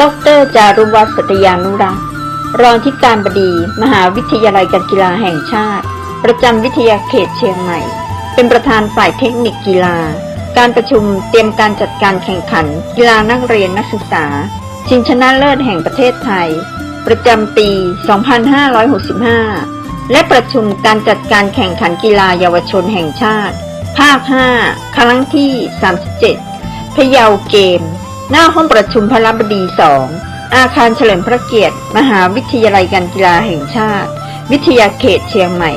ดรจารุวัฒน์สัตยานุรักษ์รองที่การบดี มหาวิทยาลัยการกีฬาแห่งชาติ ประจำวิทยาเขตเชียงใหม่ เป็นประธานฝ่ายเทคนิคกีฬา การประชุมเตรียมการจัดการแข่งขัน กีฬานักเรียนนักศึกษา ชิงชนะเลิศแห่งประเทศไทย ประจำปี 2565 และประชุมการจัดการแข่งขันกีฬาเยาวชนแห่งชาติ ภาค 5 ครั้งที่ 37พะเยาเกม หน้าห้องประชุมพระบดี2อาคารเฉลิมพระเกียรติ มหาวิทยาลัยการกีฬาแห่งชาติ วิทยาเขตเชียงใหม่